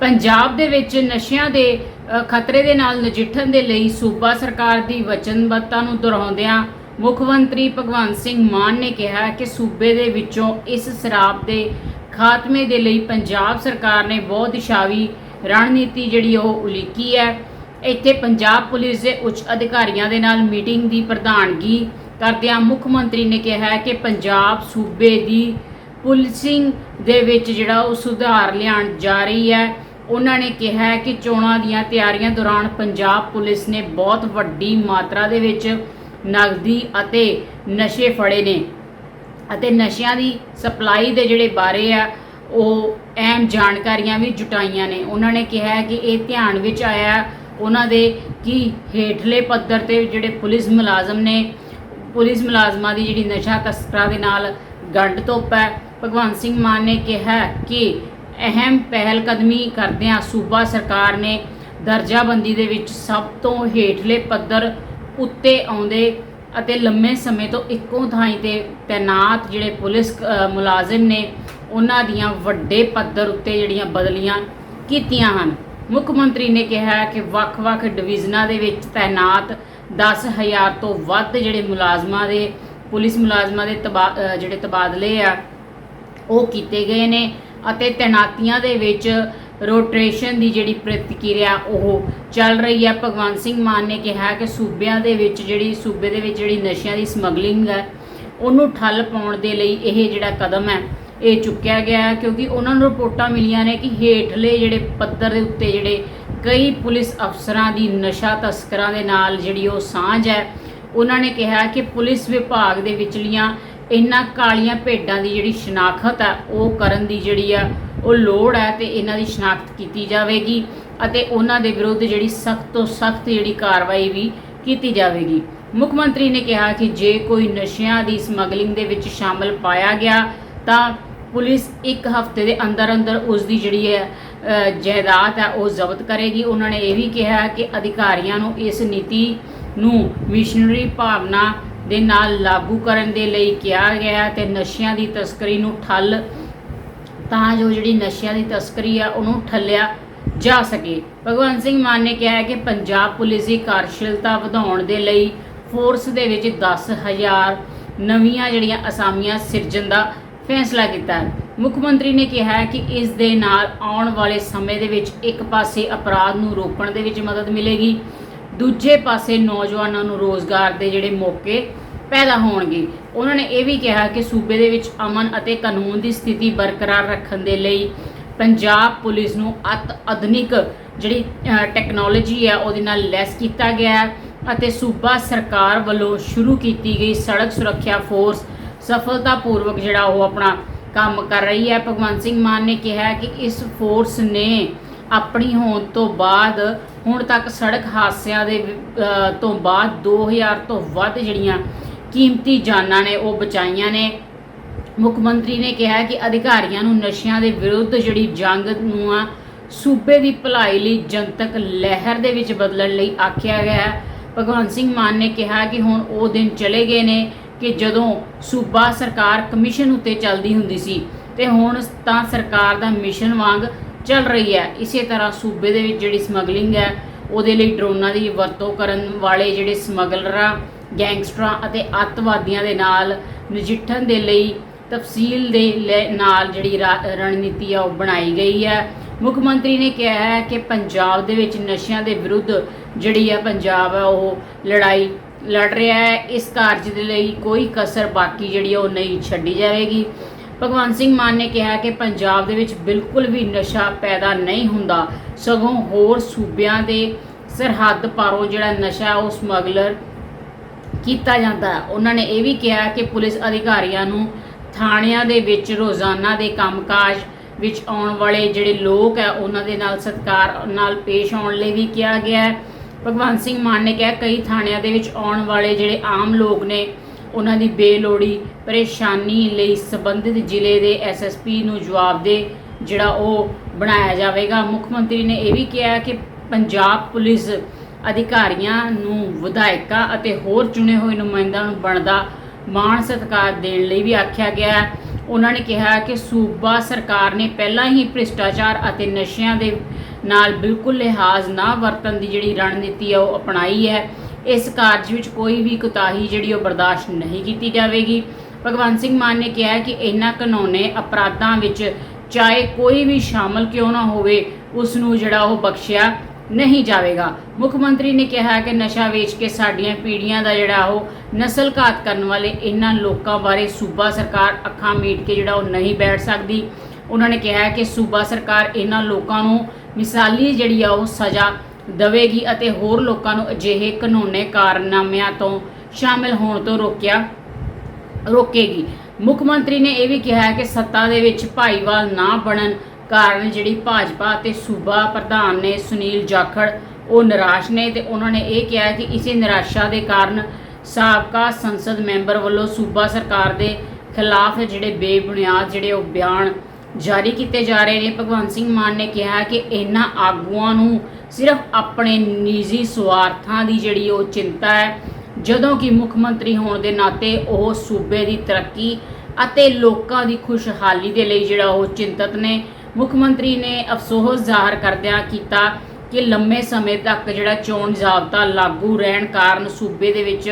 ਪੰਜਾਬ ਦੇ ਵਿੱਚ ਨਸ਼ਿਆਂ ਦੇ ਖਤਰੇ ਦੇ ਨਾਲ ਨਜਿੱਠਣ ਦੇ ਲਈ ਸੂਬਾ ਸਰਕਾਰ ਦੀ ਵਚਨਬੱਧਤਾ ਨੂੰ ਦੁਹਰਾਉਂਦਿਆਂ ਮੁੱਖ ਮੰਤਰੀ ਭਗਵੰਤ ਸਿੰਘ ਮਾਨ ਨੇ ਕਿਹਾ ਕਿ ਸੂਬੇ ਦੇ ਵਿੱਚੋਂ ਇਸ ਸ਼ਰਾਬ ਦੇ ਖਾਤਮੇ ਦੇ ਲਈ ਪੰਜਾਬ ਸਰਕਾਰ ਨੇ ਬਹੁਤ ਦਿਸ਼ਾਵੀ ਰਣਨੀਤੀ ਜਿਹੜੀ ਉਹ ਉਲੀਕੀ ਹੈ। ਇੱਥੇ ਪੰਜਾਬ ਪੁਲਿਸ ਦੇ ਉੱਚ ਅਧਿਕਾਰੀਆਂ ਦੇ ਨਾਲ ਮੀਟਿੰਗ ਦੀ ਪ੍ਰਧਾਨਗੀ ਕਰਦਿਆਂ ਮੁੱਖ ਮੰਤਰੀ ਨੇ ਕਿਹਾ ਕਿ ਪੰਜਾਬ ਸੂਬੇ ਦੀ ਪੁਲਿਸਿੰਗ ਦੇ ਵਿੱਚ ਜਿਹੜਾ ਉਹ ਸੁਧਾਰ ਲਿਆਉਣ ਜਾ ਰਹੀ ਹੈ। ਉਹਨਾਂ ਨੇ ਕਿਹਾ ਕਿ ਚੋਣਾਂ ਦੀਆਂ ਤਿਆਰੀਆਂ ਦੌਰਾਨ ਪੰਜਾਬ ਪੁਲਿਸ ਨੇ ਬਹੁਤ ਵੱਡੀ ਮਾਤਰਾ ਦੇ ਵਿੱਚ ਨਗਦੀ ਅਤੇ ਨਸ਼ੇ ਫੜੇ ਨੇ ਅਤੇ ਨਸ਼ਿਆਂ ਦੀ ਸਪਲਾਈ ਦੇ ਜਿਹੜੇ ਬਾਰੇ ਆ, ਉਹ ਅਹਿਮ ਜਾਣਕਾਰੀਆਂ ਵੀ ਜੁਟਾਈਆਂ ਨੇ। ਉਹਨਾਂ ਨੇ ਕਿਹਾ ਕਿ ਇਹ ਧਿਆਨ ਵਿੱਚ ਆਇਆ ਉਹਨਾਂ ਦੇ ਕਿ ਹੇਠਲੇ ਪੱਧਰ ਤੇ ਜਿਹੜੇ ਪੁਲਿਸ ਮੁਲਾਜ਼ਮ ਨੇ, ਪੁਲਿਸ ਮੁਲਾਜ਼ਮਾਂ ਦੀ ਜਿਹੜੀ ਨਸ਼ਾ ਤਸਕਰਾਂ ਦੇ ਨਾਲ ਗੰਢ ਧੁੱਪ ਹੈ, ਭਗਵੰਤ ਸਿੰਘ ਮਾਨ ਨੇ ਕਿਹਾ ਕਿ ਅਹਿਮ ਪਹਿਲਕਦਮੀ ਕਰਦਿਆਂ ਸੂਬਾ ਸਰਕਾਰ ਨੇ ਦਰਜਾਬੰਦੀ ਦੇ ਵਿੱਚ ਸਭ ਤੋਂ ਹੇਠਲੇ ਪੱਧਰ ਉੱਤੇ ਆਉਂਦੇ ਅਤੇ ਲੰਮੇ ਸਮੇਂ ਤੋਂ ਇੱਕੋ ਥਾਂ ਤੇ ਤਾਇਨਾਤ ਜਿਹੜੇ ਪੁਲਿਸ ਮੁਲਾਜ਼ਮ ਨੇ ਉਹਨਾਂ ਦੀਆਂ ਵੱਡੇ ਪੱਧਰ ਉੱਤੇ ਜਿਹੜੀਆਂ ਬਦਲੀਆਂ ਕੀਤੀਆਂ ਹਨ। ਮੁੱਖ ਮੰਤਰੀ ਨੇ ਕਿਹਾ ਕਿ ਵੱਖ-ਵੱਖ ਡਿਵੀਜ਼ਨਾਂ ਦੇ ਵਿੱਚ ਤੈਨਾਤ 10000 ਤੋਂ ਵੱਧ ਜਿਹੜੇ ਮੁਲਾਜ਼ਮਾਂ ਦੇ, ਪੁਲਿਸ ਮੁਲਾਜ਼ਮਾਂ ਦੇ ਤਬਾ- ਜਿਹੜੇ ਤਬਾਦਲੇ ਆ, ਉਹ ਕੀਤੇ ਗਏ ਨੇ। ਅਤੇ ਤੈਨਾਤੀਆਂ ਦੇ ਵਿੱਚ ਰੋਟੇਸ਼ਨ ਦੀ ਜਿਹੜੀ ਪ੍ਰਤੀਕਿਰਿਆ ਉਹ ਚੱਲ ਰਹੀ ਹੈ। ਭਗਵੰਤ ਸਿੰਘ ਮਾਨ ਨੇ ਕਿਹਾ ਕਿ ਸੂਬਿਆਂ ਦੇ ਵਿੱਚ ਜਿਹੜੀ, ਸੂਬੇ ਦੇ ਵਿੱਚ ਜਿਹੜੀ ਨਸ਼ਿਆਂ ਦੀ ਸਮਗਲਿੰਗ ਹੈ, ਉਹਨੂੰ ਠੱਲ ਪਾਉਣ ਦੇ ਲਈ ਇਹ ਜਿਹੜਾ ਕਦਮ ਹੈ, ਇਹ ਚੁੱਕਿਆ ਗਿਆ ਹੈ। ਕਿਉਂਕਿ ਉਹਨਾਂ ਨੂੰ ਰਿਪੋਰਟਾਂ ਮਿਲੀਆਂ ਨੇ ਕਿ ਹੇਠਲੇ ਜਿਹੜੇ ਪੱਧਰ ਦੇ ਉੱਤੇ ਜਿਹੜੇ ਕਈ ਪੁਲਿਸ ਅਫਸਰਾਂ ਦੀ ਨਸ਼ਾ ਤਸਕਰਾਂ ਦੇ ਨਾਲ ਜਿਹੜੀ ਉਹ ਸਾਂਝ ਹੈ, ਉਹਨਾਂ ਨੇ ਕਿਹਾ ਕਿ ਪੁਲਿਸ ਵਿਭਾਗ ਦੇ ਵਿਚਲੀਆਂ ਇਹਨਾਂ ਕਾਲੀਆਂ ਭੇਡਾਂ ਦੀ ਜਿਹੜੀ ਸ਼ਨਾਖਤ ਹੈ ਉਹ ਕਰਨ ਦੀ ਜਿਹੜੀ ਆ, ਉਹ ਲੋੜ ਹੈ ਤੇ ਇਹਨਾਂ ਦੀ ਸ਼ਨਾਖਤ ਕੀਤੀ ਜਾਵੇਗੀ ਅਤੇ ਉਹਨਾਂ ਦੇ ਵਿਰੁੱਧ ਜਿਹੜੀ ਸਖਤ ਤੋਂ ਸਖਤ ਜਿਹੜੀ ਕਾਰਵਾਈ ਵੀ ਕੀਤੀ ਜਾਵੇਗੀ। ਮੁੱਖ ਮੰਤਰੀ ਨੇ ਕਿਹਾ ਕਿ ਜੇ ਕੋਈ ਨਸ਼ਿਆਂ ਦੀ ਸਮਗਲਿੰਗ ਦੇ ਵਿੱਚ ਸ਼ਾਮਲ ਪਾਇਆ ਗਿਆ, ਤਾਂ ਪੁਲਿਸ ਇੱਕ ਹਫ਼ਤੇ ਦੇ ਅੰਦਰ ਅੰਦਰ ਉਸ ਦੀ ਜਿਹੜੀ ਹੈ ਜਾਇਦਾਦ ਹੈ ਉਹ ਜ਼ਬਤ ਕਰੇਗੀ। ਉਹਨਾਂ ਨੇ ਇਹ ਵੀ ਕਿਹਾ ਕਿ ਅਧਿਕਾਰੀਆਂ ਨੂੰ ਇਸ ਨੀਤੀ ਨੂੰ ਮਿਸ਼ਨਰੀ ਭਾਵਨਾ ਦੇ ਨਾਲ ਲਾਗੂ ਕਰਨ ਦੇ ਲਈ ਕਿਹਾ ਗਿਆ ਹੈ ਤੇ ਨਸ਼ਿਆਂ ਦੀ ਤਸਕਰੀ ਨੂੰ ਠੱਲ ਤਾਂ ਜੋ ਜਿਹੜੀ ਨਸ਼ਿਆਂ ਦੀ ਤਸਕਰੀ ਆ ਉਹਨੂੰ ਠੱਲਿਆ ਜਾ ਸਕੇ। ਭਗਵੰਤ ਸਿੰਘ ਮਾਨ ਨੇ ਕਿਹਾ ਹੈ ਕਿ ਪੰਜਾਬ ਪੁਲਿਸ ਦੀ ਕਾਰਜਸ਼ੀਲਤਾ ਵਧਾਉਣ ਦੇ ਲਈ ਫੋਰਸ ਦੇ ਵਿੱਚ 10000 ਨਵੀਆਂ ਜਿਹੜੀਆਂ ਅਸਾਮੀਆਂ ਸਿਰਜਣ ਦਾ ਫੈਸਲਾ ਕੀਤਾ ਮੁੱਖ ਮੰਤਰੀ ਨੇ ਕਿਹਾ ਹੈ ਕਿ ਇਸ ਦੇ ਨਾਲ ਆਉਣ ਵਾਲੇ ਸਮੇਂ ਦੇ ਵਿੱਚ ਇੱਕ ਪਾਸੇ ਅਪਰਾਧ ਨੂੰ ਰੋਕਣ ਦੇ ਵਿੱਚ ਮਦਦ ਮਿਲੇਗੀ ਦੂਜੇ ਪਾਸੇ ਨੌਜਵਾਨਾਂ ਨੂੰ ਰੋਜ਼ਗਾਰ ਦੇ ਜਿਹੜੇ ਮੌਕੇ ਪੈਦਾ ਹੋਣਗੇ। ਉਹਨਾਂ ਨੇ ਇਹ ਵੀ ਕਿਹਾ ਕਿ ਸੂਬੇ ਦੇ ਵਿੱਚ ਅਮਨ ਅਤੇ ਕਾਨੂੰਨ ਦੀ ਸਥਿਤੀ ਬਰਕਰਾਰ ਰੱਖਣ ਦੇ ਲਈ ਪੰਜਾਬ ਪੁਲਿਸ ਨੂੰ ਅਤ ਆਧੁਨਿਕ ਜਿਹੜੀ ਟੈਕਨੋਲੋਜੀ ਹੈ ਉਹਦੇ ਨਾਲ ਲੈਸ ਕੀਤਾ ਗਿਆ ਅਤੇ ਸੂਬਾ ਸਰਕਾਰ ਵੱਲੋਂ ਸ਼ੁਰੂ ਕੀਤੀ ਗਈ ਸੜਕ ਸੁਰੱਖਿਆ ਫੋਰਸ ਸਫਲਤਾਪੂਰਵਕ ਜਿਹੜਾ ਉਹ ਆਪਣਾ ਕੰਮ ਕਰ ਰਹੀ ਹੈ। ਭਗਵੰਤ ਸਿੰਘ ਮਾਨ ਨੇ ਕਿਹਾ ਕਿ ਇਸ ਫੋਰਸ ਨੇ ਆਪਣੀ ਹੋਣ ਤੋਂ ਬਾਅਦ, ਹੁਣ ਤੱਕ ਸੜਕ ਹਾਦਸਿਆਂ ਦੇ ਤੋਂ ਬਾਅਦ 2000 ਤੋਂ ਵੱਧ ਜਿਹੜੀਆਂ ਕੀਮਤੀ ਜਾਨਾਂ ਨੇ, ਉਹ ਬਚਾਈਆਂ ਨੇ। ਮੁੱਖ ਮੰਤਰੀ ਨੇ ਕਿਹਾ ਕਿ ਅਧਿਕਾਰੀਆਂ ਨੂੰ ਨਸ਼ਿਆਂ ਦੇ ਵਿਰੁੱਧ ਜਿਹੜੀ ਜੰਗ ਨੂੰ ਆ, ਸੂਬੇ ਦੀ ਭਲਾਈ ਲਈ ਜਨਤਕ ਲਹਿਰ ਦੇ ਵਿੱਚ ਬਦਲਣ ਲਈ ਆਖਿਆ ਗਿਆ ਹੈ। ਭਗਵੰਤ ਸਿੰਘ ਮਾਨ ਨੇ ਕਿਹਾ ਕਿ ਹੁਣ ਉਹ ਦਿਨ ਚਲੇ ਗਏ ਨੇ ਕਿ ਜਦੋਂ ਸੂਬਾ ਸਰਕਾਰ ਕਮਿਸ਼ਨ ਉੱਤੇ ਚੱਲਦੀ ਹੁੰਦੀ ਸੀ, ਤੇ ਹੁਣ ਤਾਂ ਸਰਕਾਰ ਦਾ ਮਿਸ਼ਨ ਵਾਂਗ ਚੱਲ ਰਹੀ ਹੈ। ਇਸੇ ਤਰ੍ਹਾਂ ਸੂਬੇ ਦੇ ਵਿੱਚ ਜਿਹੜੀ ਸਮਗਲਿੰਗ ਹੈ, ਉਹਦੇ ਲਈ ਡਰੋਨਾਂ ਦੀ ਵਰਤੋਂ ਕਰਨ ਵਾਲੇ ਜਿਹੜੇ ਸਮਗਲਰਾਂ, ਗੈਂਗਸਟਰਾਂ ਅਤੇ ਅੱਤਵਾਦੀਆਂ ਦੇ ਨਾਲ ਨਜਿੱਠਣ ਦੇ ਲਈ ਤਫਸੀਲ ਦੇ ਲੈ- ਨਾਲ ਜਿਹੜੀ ਰਾ- ਰਣਨੀਤੀ ਆ ਉਹ ਬਣਾਈ ਗਈ ਹੈ। ਮੁੱਖ ਮੰਤਰੀ ਨੇ ਕਿਹਾ ਹੈ ਕਿ ਪੰਜਾਬ ਦੇ ਵਿੱਚ ਨਸ਼ਿਆਂ ਦੇ ਵਿਰੁੱਧ ਜਿਹੜੀ ਹੈ ਪੰਜਾਬ ਹੈ ਉਹ ਲੜਾਈ ਲੜ ਰਿਹਾ ਹੈ। ਇਸ ਕਾਰਜ ਦੇ ਲਈ ਕੋਈ ਕਸਰ ਬਾਕੀ ਜਿਹੜੀ ਹੈ ਉਹ ਨਹੀਂ ਛੱਡੀ ਜਾਵੇਗੀ। ਭਗਵੰਤ ਸਿੰਘ ਮਾਨ ਨੇ ਕਿਹਾ ਕਿ ਪੰਜਾਬ ਦੇ ਵਿੱਚ ਬਿਲਕੁਲ ਵੀ ਨਸ਼ਾ ਪੈਦਾ ਨਹੀਂ ਹੁੰਦਾ। ਸਗੋਂ ਹੋਰ ਸੂਬਿਆਂ ਦੇ ਸਰਹੱਦ ਪਾਰੋਂ ਜਿਹੜਾ ਨਸ਼ਾ ਉਹ ਸਮਗਲਰ ਕੀਤਾ ਜਾਂਦਾ ਹੈ। ਉਹਨਾਂ ਨੇ ਇਹ ਵੀ ਕਿਹਾ ਕਿ ਪੁਲਿਸ ਅਧਿਕਾਰੀਆਂ ਨੂੰ ਥਾਣਿਆਂ ਦੇ ਵਿੱਚ ਰੋਜ਼ਾਨਾ ਦੇ ਕੰਮਕਾਜ ਵਿੱਚ ਆਉਣ ਵਾਲੇ ਜਿਹੜੇ ਲੋਕ ਹੈ, ਉਹਨਾਂ ਦੇ ਨਾਲ ਸਤਿਕਾਰ ਨਾਲ ਪੇਸ਼ ਆਉਣ ਲਈ ਵੀ ਕਿਹਾ ਗਿਆ ਹੈ। ਭਗਵੰਤ ਸਿੰਘ ਮਾਨ ਨੇ ਕਿਹਾ, ਕਈ ਥਾਣਿਆਂ ਦੇ ਵਿੱਚ ਆਉਣ ਵਾਲੇ ਜਿਹੜੇ ਆਮ ਲੋਕ ਨੇ ਉਹਨਾਂ ਦੀ ਬੇਲੋੜੀ ਪਰੇਸ਼ਾਨੀ ਲਈ ਸੰਬੰਧਿਤ ਜ਼ਿਲ੍ਹੇ ਦੇ ਐਸਐਸਪੀ ਨੂੰ ਜਵਾਬ ਦੇ, ਜਿਹੜਾ ਉਹ ਬਣਾਇਆ ਜਾਵੇਗਾ। ਮੁੱਖ ਮੰਤਰੀ ਨੇ ਇਹ ਵੀ ਕਿਹਾ ਕਿ ਪੰਜਾਬ ਪੁਲਿਸ ਅਧਿਕਾਰੀਆਂ ਨੂੰ ਵਿਧਾਇਕਾਂ ਅਤੇ ਹੋਰ ਚੁਣੇ ਹੋਏ ਨੁਮਾਇੰਦਿਆਂ ਨੂੰ ਬਣਦਾ ਮਾਣ ਸਤਿਕਾਰ ਦੇਣ ਲਈ ਵੀ ਆਖਿਆ ਗਿਆ ਹੈ। ਉਹਨਾਂ ਨੇ ਕਿਹਾ ਕਿ ਸੂਬਾ ਸਰਕਾਰ ਨੇ ਪਹਿਲਾਂ ਹੀ ਭ੍ਰਿਸ਼ਟਾਚਾਰ ਅਤੇ ਨਸ਼ਿਆਂ ਦੇ ਨਾਲ ਬਿਲਕੁਲ ਲਿਹਾਜ਼ ਨਾ ਵਰਤਣ ਦੀ ਜਿਹੜੀ ਰਣਨੀਤੀ ਹੈ ਉਹ ਅਪਣਾਈ ਹੈ। ਇਸ ਕਾਰਜ ਵਿੱਚ ਕੋਈ ਵੀ ਕੁਤਾਹੀ ਜਿਹੜੀ ਉਹ ਬਰਦਾਸ਼ਤ ਨਹੀਂ ਕੀਤੀ ਜਾਵੇਗੀ। ਭਗਵੰਤ ਸਿੰਘ ਮਾਨ ਨੇ ਕਿਹਾ ਕਿ ਇਹਨਾਂ ਕਾਨੂੰਨੇ ਅਪਰਾਧਾਂ ਵਿੱਚ ਚਾਹੇ ਕੋਈ ਵੀ ਸ਼ਾਮਲ ਕਿਉਂ ਨਾ ਹੋਵੇ, ਉਸ ਨੂੰ ਜਿਹੜਾ ਉਹ ਬਖਸ਼ਿਆ ਨਹੀਂ ਜਾਵੇਗਾ। ਮੁੱਖ ਮੰਤਰੀ ਨੇ ਕਿਹਾ ਕਿ ਨਸ਼ਾ ਵੇਚ ਕੇ ਸਾਡੀਆਂ ਪੀੜ੍ਹੀਆਂ ਦਾ ਜਿਹੜਾ ਉਹ ਨਸਲ ਘਾਤ ਕਰਨ ਵਾਲੇ ਇਹਨਾਂ ਲੋਕਾਂ ਬਾਰੇ ਸੂਬਾ ਸਰਕਾਰ ਅੱਖਾਂ ਮੀਟ ਕੇ ਜਿਹੜਾ ਉਹ ਨਹੀਂ ਬੈਠ ਸਕਦੀ। ਉਹਨਾਂ ਨੇ ਕਿਹਾ ਕਿ ਸੂਬਾ ਸਰਕਾਰ ਇਹਨਾਂ ਲੋਕਾਂ ਨੂੰ ਮਿਸਾਲੀ ਜਿਹੜੀ ਆ ਉਹ ਸਜ਼ਾ ਦੇਵੇਗੀ ਅਤੇ ਹੋਰ ਲੋਕਾਂ ਨੂੰ ਅਜਿਹੇ ਕਾਨੂੰਨੇ ਕਾਰਨਾਮਿਆਂ ਤੋਂ ਸ਼ਾਮਿਲ ਹੋਣ ਤੋਂ ਰੋਕਿਆ, ਰੋਕੇਗੀ। ਮੁੱਖ ਮੰਤਰੀ ਨੇ ਇਹ ਵੀ ਕਿਹਾ ਕਿ ਸੱਤਾ ਦੇ ਵਿੱਚ ਭਾਈਵਾਲ ਨਾ ਬਣਨ ਕਾਰਨ ਜਿਹੜੀ ਭਾਜਪਾ ਅਤੇ ਸੂਬਾ ਪ੍ਰਧਾਨ ਨੇ ਸੁਨੀਲ ਜਾਖੜ, ਉਹ ਨਿਰਾਸ਼ ਨੇ ਤੇ ਉਹਨਾਂ ਨੇ ਇਹ ਕਿਹਾ ਕਿ ਇਸੇ ਨਿਰਾਸ਼ਾ ਦੇ ਕਾਰਨ ਸਾਬਕਾ ਸੰਸਦ ਮੈਂਬਰ ਵੱਲੋਂ ਸੂਬਾ ਸਰਕਾਰ ਦੇ ਖਿਲਾਫ ਜਿਹੜੇ ਬੇਬੁਨਿਆਦ ਜਿਹੜੇ ਉਹ ਬਿਆਨ ਜਾਰੀ ਕੀਤੇ ਜਾ ਰਹੇ ਨੇ। ਭਗਵੰਤ ਸਿੰਘ ਮਾਨ ਨੇ ਕਿਹਾ ਕਿ ਇਹਨਾਂ ਆਗੂਆਂ ਨੂੰ ਸਿਰਫ ਆਪਣੇ ਨਿੱਜੀ ਸਵਾਰਥਾਂ ਦੀ ਜਿਹੜੀ ਉਹ ਚਿੰਤਾ ਹੈ, ਜਦੋਂ ਕਿ ਮੁੱਖ ਮੰਤਰੀ ਹੋਣ ਦੇ ਨਾਤੇ ਉਹ ਸੂਬੇ ਦੀ ਤਰੱਕੀ ਅਤੇ ਲੋਕਾਂ ਦੀ ਖੁਸ਼ਹਾਲੀ ਦੇ ਲਈ ਜਿਹੜਾ ਉਹ ਚਿੰਤਤ ਨੇ। ਮੁੱਖ ਮੰਤਰੀ ਨੇ ਅਫਸੋਸ ਜ਼ਾਹਰ ਕਰਦਿਆਂ ਕੀਤਾ ਕਿ ਲੰਮੇ ਸਮੇਂ ਤੱਕ ਜਿਹੜਾ ਚੋਣ ਜ਼ਾਬਤਾ ਲਾਗੂ ਰਹਿਣ ਕਾਰਨ ਸੂਬੇ ਦੇ ਵਿੱਚ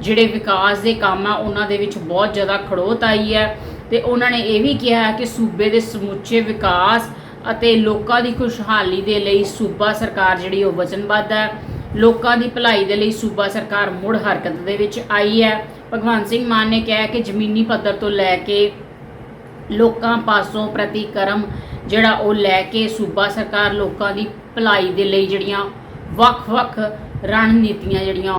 ਜਿਹੜੇ ਵਿਕਾਸ ਦੇ ਕੰਮ ਆ, ਉਹਨਾਂ ਦੇ ਵਿੱਚ ਬਹੁਤ ਜ਼ਿਆਦਾ ਖੜੋਤ ਆਈ ਹੈ ਤੇ ਉਹਨਾਂ ਨੇ ਇਹ ਵੀ ਕਿਹਾ ਕਿ ਸੂਬੇ ਦੇ ਸਮੁੱਚੇ ਵਿਕਾਸ ਅਤੇ ਲੋਕਾਂ ਦੀ ਖੁਸ਼ਹਾਲੀ ਦੇ ਲਈ ਸੂਬਾ ਸਰਕਾਰ ਜਿਹੜੀ ਉਹ ਵਚਨਬੱਧ ਹੈ। ਲੋਕਾਂ ਦੀ ਭਲਾਈ ਦੇ ਲਈ ਸੂਬਾ ਸਰਕਾਰ ਮੁੜ ਹਰਕਤ ਦੇ ਵਿੱਚ ਆਈ ਹੈ। ਭਗਵੰਤ ਸਿੰਘ ਮਾਨ ਨੇ ਕਿਹਾ ਕਿ ਜ਼ਮੀਨੀ ਪੱਧਰ ਤੋਂ ਲੈ ਕੇ ਲੋਕਾਂ ਪਾਸੋਂ ਪ੍ਰਤੀਕਰਮ ਜਿਹੜਾ ਉਹ ਲੈ ਕੇ ਸੂਬਾ ਸਰਕਾਰ ਲੋਕਾਂ ਦੀ ਭਲਾਈ ਦੇ ਲਈ ਜਿਹੜੀਆਂ ਵੱਖ-ਵੱਖ ਰਣਨੀਤੀਆਂ ਜਿਹੜੀਆਂ